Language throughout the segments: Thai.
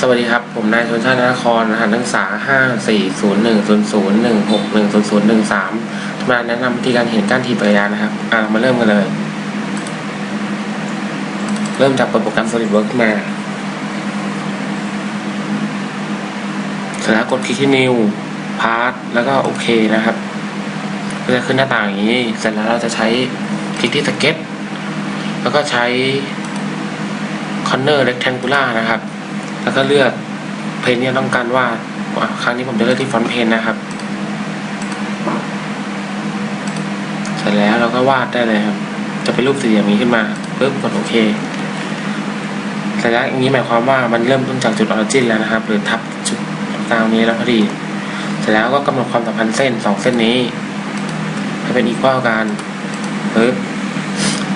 สวัสดีครับ ผมนายชนชาตินครรหัสนักศึกษา 5 4 0 1 0 0 1 6 1 0 0 1 3ทำงานแนะนำวิธีการเห็นก้านถีบจักรยานนะครับ อ่า มาเริ่มกันเลย เริ่มจากเปิดโปรแกรม SolidWorks ขึ้นมาเสร็จแล้วกดคลิกที่ New Part แล้วก็โอเคนะครับก็จะขึ้นหน้าต่างอย่างนี้ เสร็จแล้วเราจะใช้คลิกที่สเก็ตแล้วก็ใช้ Corner Rectangular นะครับ แล้วก็เลือกเพนที่ต้องการวาดอะครั้งนี้ผมจะเลือกที่ฟอนต์เพนนะครับ เสร็จแล้วเราก็วาดได้เลยครับ จะเป็นรูปสี่เหลี่ยมนี้ขึ้นมาปุ๊บกดโอเคเสร็จแล้วอย่างนี้หมายความว่ามันเริ่มต้นจากจุดออริจินแล้วนะครับ หรือทับจุดกลางนี้แล้วพอดี เสร็จแล้วก็กำหนดความสัมพันธ์เส้นสองเส้นนี้ให้เป็นอีกวากันปึ๊บ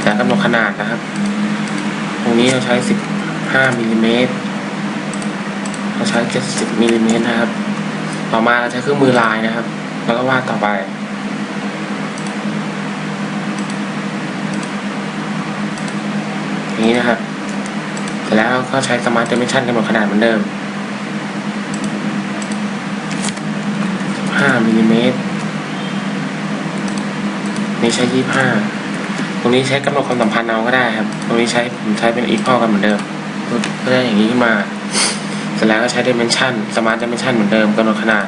แล้วกำหนดขนาดนะครับ ตรงนี้เราใช้สิบห้ามิลลิเมตร เราใช้ 70มิลลิเมตรนะครับ ต่อมาเราใช้เครื่องมือลายนะครับ แล้วก็วาดต่อไปอย่างนี้นะครับเสร็จแล้วก็ใช้ Smart Dimension กำหนดขนาดเหมือนเดิม 5มิลลิเมตร นี่ใช้ 25 ตรงนี้ใช้กำหนดความสัมพันธ์เอาก็ได้ครับ ตรงนี้ใช้ผมใช้เป็น equal กันเหมือนเดิมก็ได้อย่างนี้ขึ้นมา สร็จแล้วก็ใช้ dimension smart dimension เหมือนเดิมกำหนดขนาด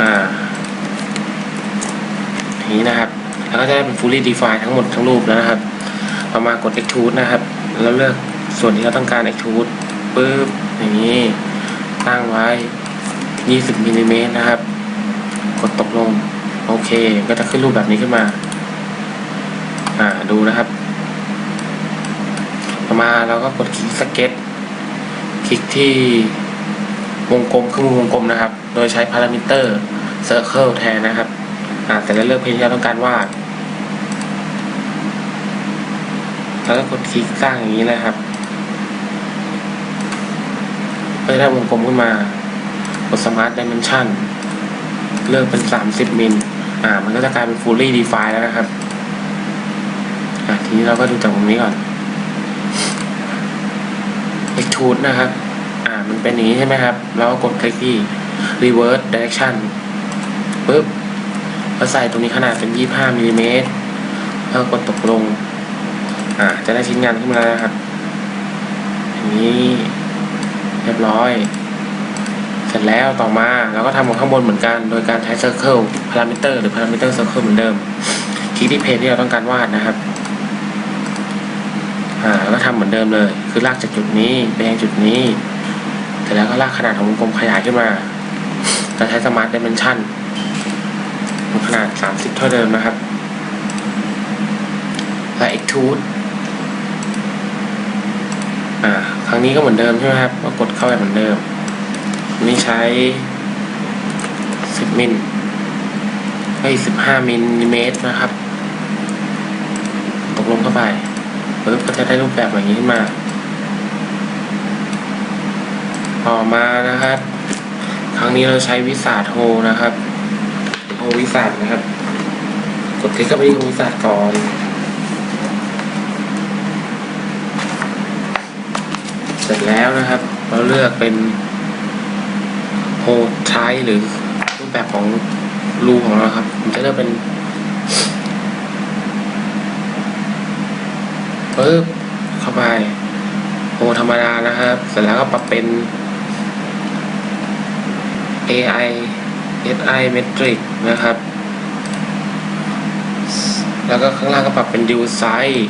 อ่าอย่างนี้นะครับ แล้วก็จะได้เป็น fully defined ทั้งหมดทั้งรูปแล้วนะครับต่อมากด extrude นะครับ แล้วเลือกส่วนที่เราต้องการ extrude ปึ๊บอย่างนี้ ตั้งไว้ 20มิลลิเมตรนะครับ กดตกลง โอเค ก็จะขึ้นรูปแบบนี้ขึ้นมา อ่า ดูนะครับ อมาเราก็กดคลิกสเก็ต คลิกที่วงกลมเครื่องวงกลมนะครับ โดยใช้พารามิเตอร์ Circle แทนนะครับ อ่าแต่แล้วเลือกเพนที่เราต้องการวาดแล้วก็กดคลิกสร้างอย่างนี้เลยครับก็จะได้วงกลมขึ้นมา กด Smart Dimension เลือกเป็น 30 มิล อ่า มันก็จะกลายเป็น fully defined แล้วนะครับ อ่าทีนี้เราก็ดูจากตรงนี้ก่อน extrude นะครับ อ่า มันเป็นอย่างนี้ใช่ไหมครับ แล้วกดคลิกที่ reverse direction ปึ๊บแล้วใส่ตรงนี้ขนาดเป็น 25มิลลิเมตรแล้วกดตกลง อ่า จะได้ชิ้นงานขึ้นมาแล้วครับอย่างนี้เรียบร้อย เสร็จแล้วต่อมาเราก็ทำบนข้างบนเหมือนกัน โดยการใช้ circle parameter หรือ parameter circle เหมือนเดิม คลิกที่เพจที่เราต้องการวาดนะครับ อ่าแล้วก็ทำเหมือนเดิมเลย คือลากจากจุดนี้ไปยังจุดนี้เสร็จแล้วก็ลากขนาดของวงกลมขยายขึ้นมาจะใช้ smart dimension ขนาด 30 เท่าเดิมนะครับ และ extrude อ่าครั้งนี้ก็เหมือนเดิมใช่ไหมครับ ก็กดเข้าไปเหมือนเดิม นี่ใช้ 10 มิลไอ้15มิลลิเมตรนะครับ ตกลงเข้าไป ปึ๊บก็จะได้รูปแบบอย่างนี้ขึ้นมา ต่อมานะครับ ครั้งนี้เราใช้วิสาโฮนะครับโฮวิสาดนะครับ กดคลิกเข้าไปที่โฮวิสาดก่อนเสร็จแล้วนะครับ เราเลือกเป็นโฮใช้หรือรูปแบบของรูของเราครับผมจะเลือกเป็น ปึ๊บเข้าไปโฮธรรมดานะครับ เสร็จแล้วก็ปรับเป็น AI SI metric นะครับ แล้วก็ข้างล่างก็ปรับเป็น dew size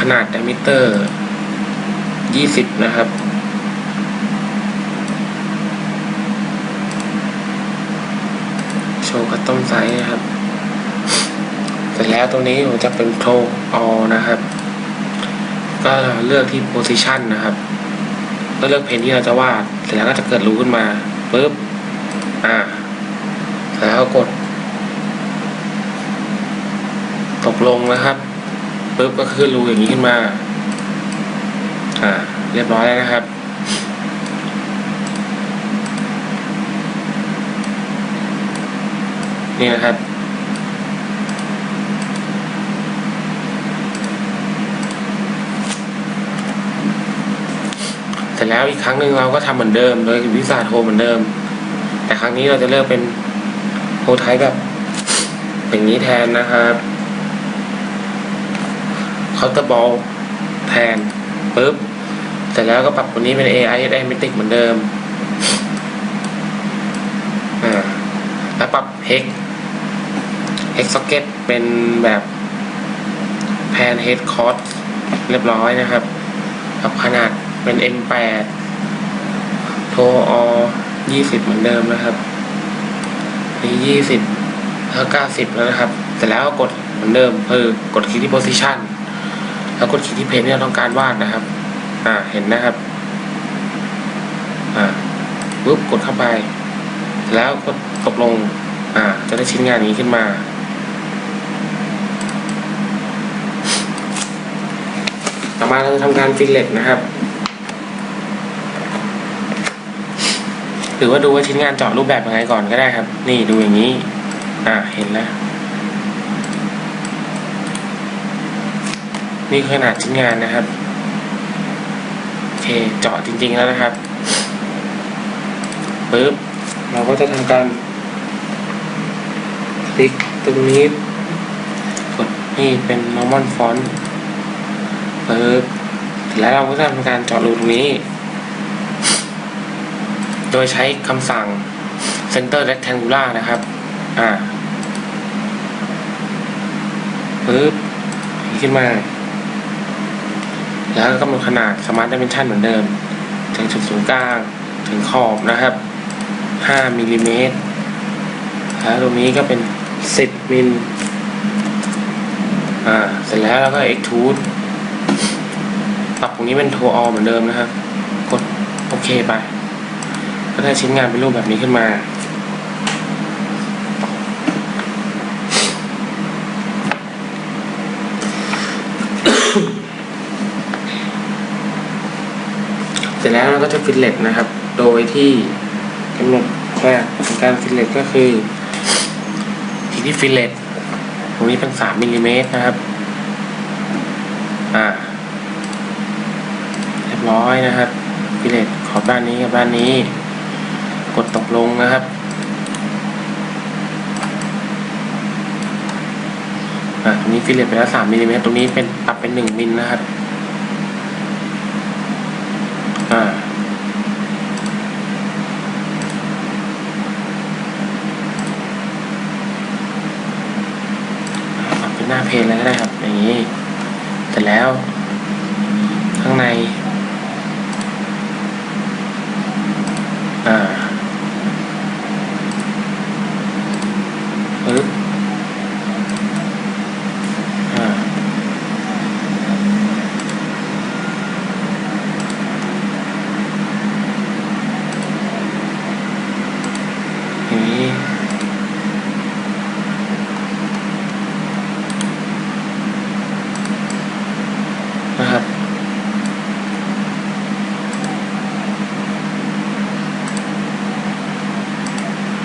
ขนาด diameter 20 นะครับโชว์คัตตอมไซส์นะครับ เสร็จแล้วตรงนี้ผมจะเป็นโทออนะครับ ก็เลือกที่ position นะครับ ก็เลือกเพนที่เราจะวาด เสร็จแล้วก็จะเกิดรูขึ้นมาปุ๊บ อ่าเสร็จแล้วก็กด ตกลงนะครับปุ๊บก็ขึ้นรูอย่างนี้ขึ้นมา อ่า เรียบร้อยแล้วนะครับนี่นะครับ ร็จแล้วอีกครั้งหนึ่งเราก็ทำเหมือนเดิมโดยวิสาโทเหมือนเดิม แต่ครั้งนี้เราจะเลือกเป็นโฮไทป์แบบอย่างนี้แทนนะครับเคาน์เตอร์บอลแทนปุ๊บเสร็จแล้วก็ปรับตัวนี้เป็น AI AI m e t r i c เหมือนเดิมอ่าแล้วปรับ hex hex socket เป็นแบบแพน head cost เรียบร้อยนะครับปรับขนาด เป็น M8 โทรอ20 เหมือนเดิมนะครับนี่20แล้ว90 แล้วนะครับ เสร็จแล้วก็กดเหมือนเดิมคือกดคลิกที่ position แล้วกดคลิกที่เพจที่เราต้องการวาดนะครับ อ่า เห็นนะครับ อ่าปุ๊บกดเข้าไป แล้วกดตกลง อ่า จะได้ชิ้นงานนี้ขึ้นมาต่อมาเราจะทำการฟิลเลตนะครับ หรือว่าดูว่าชิ้นงานเจาะรูปแบบยังไงก่อนก็ได้ครับ นี่ดูอย่างนี้ อ่าเห็นแล้วนี่ขนาดชิ้นงานนะครับโอเคเจาะจริง ๆแล้วนะครับปึ๊บเราก็จะทำการคลิกตรงนี้กดนี่เป็น normal font ปึ๊บแล้วเราก็จะทำการเจาะรูตรงนี้ โดยใช้คำสั่ง center rectangular นะครับ อ่าปึ๊บขึ้นมา แล้วก็กำหนดขนาด smart dimension เหมือนเดิมจากจุดศูนย์กลาง ถึงขอบนะครับ 5มิลลิเมตร แล้วตรงนี้ก็เป็น 10มิล อ่า เสร็จแล้วเราก็ extrude ปรับตรงนี้เป็น to all เหมือนเดิมนะครับ กดโอเคไป ก็ได้ชิ้นงานเป็นรูปแบบนี้ขึ้นมา เสร็จแล้วเราก็จะฟิลเลตนะครับ โดยที่กำหนดแบบของการฟิลเลตก็คือที่ที่ฟิลเลตตรงนี้เป็นสามมิลลิเมตรนะครับ อ่าเรียบร้อยนะครับฟิลเลตขอบด้านนี้กับด้านนี้ กดตกลงนะครับอ่าตรงนี้ฟิลเลตไปแล้วสามมิลลิเมตรตรงนี้เป็นปรับเป็นหนึ่งมิลนะครับอ่าปรับเป็นหน้าเพจเลยก็ได้ครับ อย่างนี้ เสร็จแล้ว ข้างใน อ่าปึ๊บอ่า อย่างนี้ นะครับ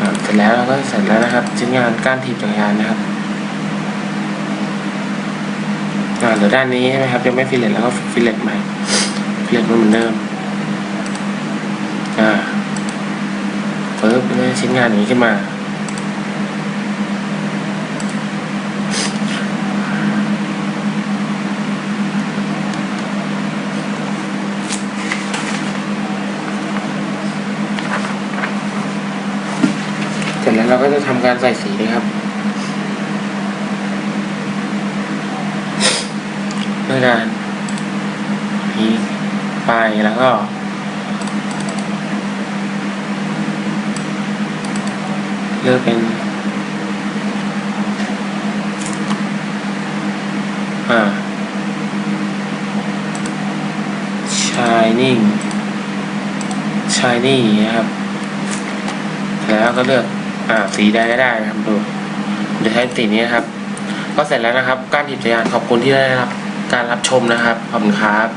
อ่าเสร็จ แล้วเราก็เสร็จแล้วนะครับชิ้นงานก้านถีบจักรยานนะครับอ่าเดี๋ยวด้านนี้ใช่ไหมครับยังไม่ฟิลเลตแล้วก็ฟิลเลตใหม่ฟิลเลตมันเหมือนเดิมอ่าปึ๊บได้ชิ้นงานอย่างนี้ขึ้นมา เสร็ จะทำการใส่สีเลยครับด้วยการนี้ไปแล้วก็เลือกเป็นอ่า shining shiny นะครับ แล้วก็เลือก อ่าสีใดก็ได้นะครับดูเดี๋ยวใช้สีนี้นะครับ ก็เสร็จแล้วนะครับ การถีบจักรยานขอบคุณที่ได้รับการรับชมนะครับขอบคุณครับ